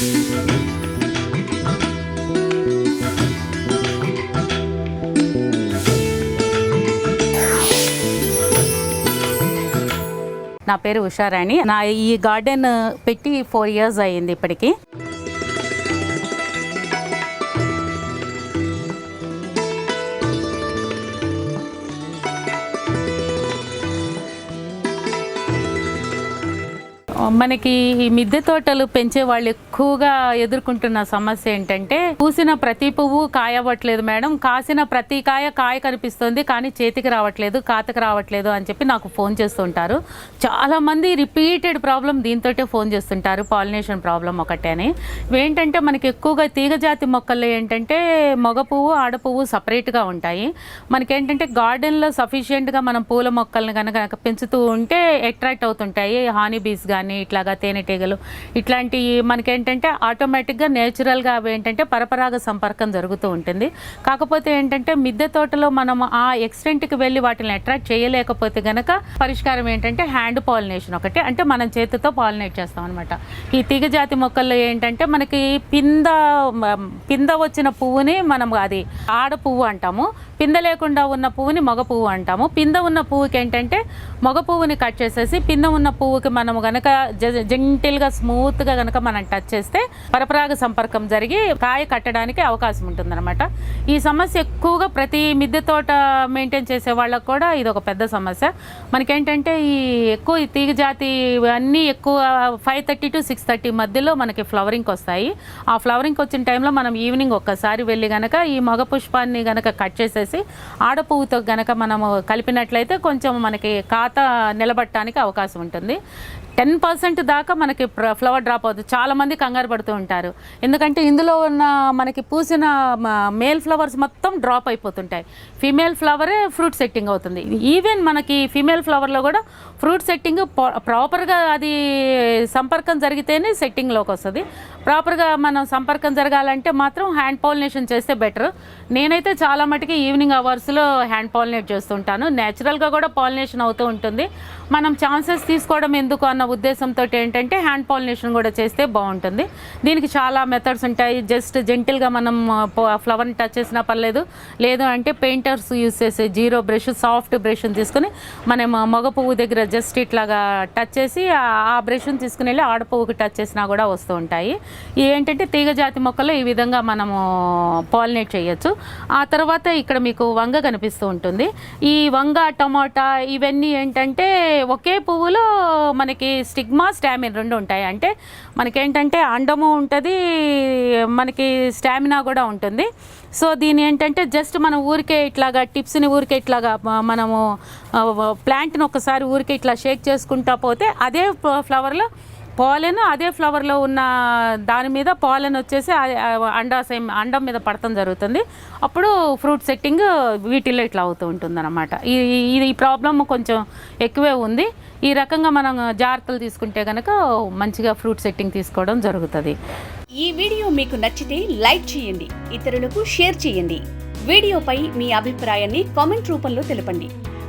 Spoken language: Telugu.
నా పేరు ఉషారాణి. నా ఈ గార్డెన్ పెట్టి ఫోర్ ఇయర్స్ అయ్యింది ఇప్పటికీ. మనకి ఈ మిద్దె తోటలు పెంచే వాళ్ళు ఎక్కువగా ఎదుర్కొంటున్న సమస్య ఏంటంటే పూసిన ప్రతి పువ్వు కాయవట్లేదు మేడం. కాసిన ప్రతి కాయ కాయ కనిపిస్తుంది కానీ చేతికి రావట్లేదు కాతకి రావట్లేదు అని చెప్పి నాకు ఫోన్ చేస్తుంటారు. చాలామంది రిపీటెడ్ ప్రాబ్లం దీంతో ఫోన్ చేస్తుంటారు. పాలినేషన్ ప్రాబ్లం ఒకటే అని. ఏంటంటే మనకి ఎక్కువగా తీగజాతి మొక్కల్లో ఏంటంటే మగ పువ్వు ఆడ పువ్వు సపరేట్గా ఉంటాయి. మనకేంటంటే గార్డెన్లో సఫిషియెంట్గా మనం పూల మొక్కల్ని కనుక పెంచుతూ ఉంటే అట్రాక్ట్ అవుతుంటాయి. హానీ బీస్ కానీ ఇట్లాగా తేనెటీగలు ఇట్లాంటివి మనకేంటంటే ఆటోమేటిక్గా నేచురల్గా అవి ఏంటంటే పరపరాగ సంపర్కం జరుగుతూ ఉంటుంది. కాకపోతే ఏంటంటే మిద్దె తోటలో మనం ఆ ఎక్స్టెంట్కి వెళ్ళి వాటిని అట్రాక్ట్ చేయలేకపోతే గనక పరిష్కారం ఏంటంటే హ్యాండ్ పాలినేషన్ ఒకటి. అంటే మనం చేతితో పాలినేట్ చేస్తాం అనమాట ఈ తీగ జాతి మొక్కల్లో ఏంటంటే మనకి పింద పింద వచ్చిన పువ్వుని మనం అది ఆడ పువ్వు అంటాము. పింద లేకుండా ఉన్న పువ్వుని మగ పువ్వు అంటాము. పింద ఉన్న పువ్వుకి ఏంటంటే మగ పువ్వుని కట్ చేసేసి పింద ఉన్న పువ్వుకి మనం గనక జెంటిల్గా స్మూత్గా గనక మనం టచ్ చేస్తే పరపరాగ సంపర్కం జరిగి కాయ కట్టడానికి అవకాశం ఉంటుందన్నమాట. ఈ సమస్య ఎక్కువగా ప్రతి మిద్దె తోట మెయింటైన్ చేసే వాళ్ళకు కూడా ఇది ఒక పెద్ద సమస్య. మనకేంటంటే ఈ ఎక్కువ ఈ తీగ జాతి అన్నీ ఎక్కువ five thirty to six thirty మధ్యలో మనకి ఫ్లవరింగ్ వస్తాయి. ఆ ఫ్లవరింగ్ వచ్చిన టైంలో మనం ఈవినింగ్ ఒక్కసారి వెళ్ళి గనక ఈ మగ పుష్పాన్ని గనక కట్ చేసేసి ఆడ ఆడపువ్వుతో గనక మనము కలిపినట్లయితే కొంచెం మనకి ఖాతా నిలబట్టడానికి అవకాశం ఉంటుంది. టెన్ పర్సెంట్ దాకా మనకి ఫ్లవర్ డ్రాప్ అవుతుంది. చాలామంది కంగారు పడుతూ ఉంటారు. ఎందుకంటే ఇందులో ఉన్న మనకి పూసిన మ- మేల్ ఫ్లవర్స్ మొత్తం డ్రాప్ అయిపోతుంటాయి. ఫీమేల్ ఫ్లవరే ఫ్రూట్ సెట్టింగ్ అవుతుంది. ఈవెన్ మనకి ఫీమేల్ ఫ్లవర్లో కూడా ఫ్రూట్ సెట్టింగ్ ప్రాపర్గా అది సంపర్కం జరిగితేనే సెట్టింగ్లోకి వస్తుంది. ప్రాపర్గా మనం సంపర్కం జరగాలంటే మాత్రం హ్యాండ్ పాలినేషన్ చేస్తే బెటర్ నేనైతే చాలా మటుకి ఈవినింగ్ అవర్స్లో హ్యాండ్ పాలినేట్ చేస్తుంటాను. న్యాచురల్గా కూడా పాలినేషన్ అవుతూ ఉంటుంది. మనం ఛాన్సెస్ తీసుకోవడం ఎందుకు అన్న ఉద్దేశంతో ఏంటంటే హ్యాండ్ పాలినేషన్ కూడా చేస్తే బాగుంటుంది. దీనికి చాలా మెథడ్స్ ఉంటాయి. జస్ట్ జెంటిల్గా మనం ఫ్లవర్ని టచ్ చేసినా పర్లేదు. లేదు అంటే పెయింటర్స్ యూస్ చేసే జీరో బ్రష్ సాఫ్ట్ బ్రష్ని తీసుకుని మనం మగ పువ్వు దగ్గర జస్ట్ ఇట్లాగా టచ్ చేసి ఆ- బ్రష్ని తీసుకుని వెళ్ళి ఆడ పువ్వుకి టచ్ చేసినా కూడా వస్తూ ఉంటాయి. ఏంటంటే తీగ జాతి మొక్కలు ఈ విధంగా మనము పాలినేట్ చేయొచ్చు. ఆ తర్వాత ఇక్కడ మీకు వంగ కనిపిస్తూ ఉంటుంది. ఈ వంగ టమాటా ఇవన్నీ ఏంటంటే ఒకే పువ్వులో మనకి స్టిగ్మా స్టామిన్ రెండు ఉంటాయి. అంటే మనకేంటంటే అండము ఉంటుంది మనకి స్టామినా కూడా ఉంటుంది. సో దీని ఏంటంటే జస్ట్ మనం ఊరికే ఇట్లాగా టిప్స్ని ఊరికే ఇట్లాగా మనము ప్లాంట్ని ఒకసారి ఊరికే ఇట్లా షేక్ చేసుకుంటా పోతే అదే ఫ్లవర్లో పాలెన్ అదే ఫ్లవర్లో ఉన్న దాని మీద పాలెన్ వచ్చేసి అండా సేమ్ అండాశయం అండం మీద పడటం జరుగుతుంది. అప్పుడు ఫ్రూట్ సెట్టింగ్ వీటిల్లో ఇట్లా అవుతూ ఉంటుంది అనమాట ఇది ఈ ప్రాబ్లమ్ కొంచెం ఎక్కువే ఉంది. ఈ రకంగా మనం జాగ్రత్తలు తీసుకుంటే కనుక మంచిగా ఫ్రూట్ సెట్టింగ్ తీసుకోవడం జరుగుతుంది. ఈ వీడియో మీకు నచ్చితే లైక్ చేయండి ఇతరులకు షేర్ చేయండి. వీడియోపై మీ అభిప్రాయాన్ని కామెంట్ రూపంలో తెలపండి.